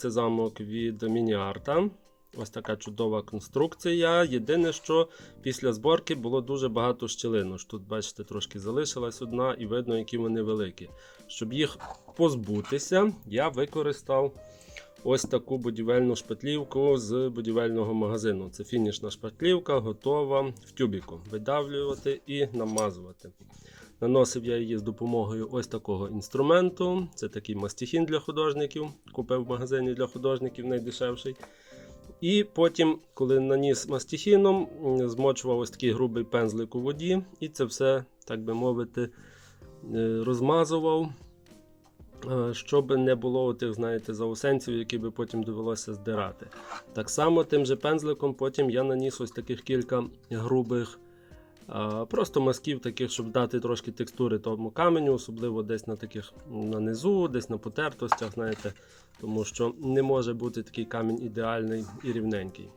Це замок від Мініарта. Ось така чудова конструкція. Єдине, що після зборки було дуже багато щілинок. Тут, бачите, трошки залишилась одна, і видно, які вони великі. Щоб їх позбутися, я використав ось таку будівельну шпатлівку з будівельного магазину. Це фінішна шпатлівка, готова в тюбіку. Видавлювати і намазувати. Наносив я її з допомогою ось такого інструменту. Це такий мастихін для художників. Купив в магазині для художників найдешевший. І потім, коли наніс мастихіном, змочував ось такий грубий пензлик у воді, і це все, так би мовити, е, розмазував, е, щоб не було тих, знаєте, заусенців, які би потім довелося здирати. Так само тим же пензликом потім я наніс ось таких кілька грубих. Просто мазків таких, щоб дати трошки текстури тому каменю, особливо десь на таких на низу, десь на потертостях, знаєте, тому що не може бути такий камінь ідеальний і рівненький.